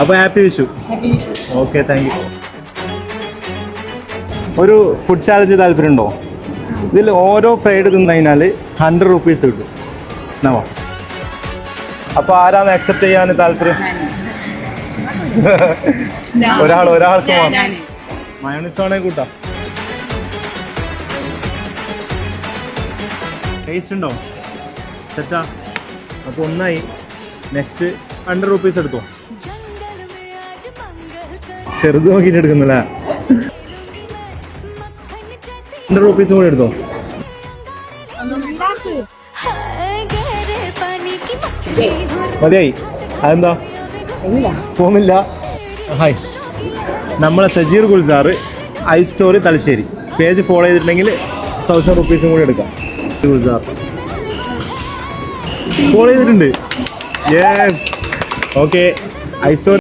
അപ്പോൾ happy Vishu. Okay thank you ഒരു food challenge താല്പര്യമുണ്ടോ? ഇതിൽ ഓരോ ഫ്രൈഡ് തിന്നു കഴിഞ്ഞാൽ ഹൺഡ്രഡ് റുപ്പീസ് കിട്ടും. എന്നാ അപ്പോൾ ആരാന്ന് അക്സെപ്റ്റ് ചെയ്യാൻ താല്പര്യം? ഒരാൾ ഒരാൾക്ക് മാത്രം. മയോണിസ് ആണെങ്കിൽ കൂട്ടാം. ടേസ്റ്റ് ഉണ്ടോ? സെറ്റാ അപ്പോൾ ഒന്നായി. നെക്സ്റ്റ് ഹൺഡ്രഡ് റുപ്പീസ് എടുത്തോ. ചെറുത് നോക്കിയിട്ട് എടുക്കുന്നില്ല. ഹൺഡ്രഡ് റുപ്പീസ് കൂടെ എടുത്തോ? മതിയായി. അതെന്താ? പോകുന്നില്ല ഹായ്. നമ്മളെ Sajeer Gulzar I story Thalassery. Page follow ചെയ്തിട്ടുണ്ടെങ്കിൽ തൗസൻഡ് റുപ്പീസും കൂടി എടുക്കാം. ഗുൽസാർ. ഫോളോ ചെയ്തിട്ടുണ്ട്. Yes okay I story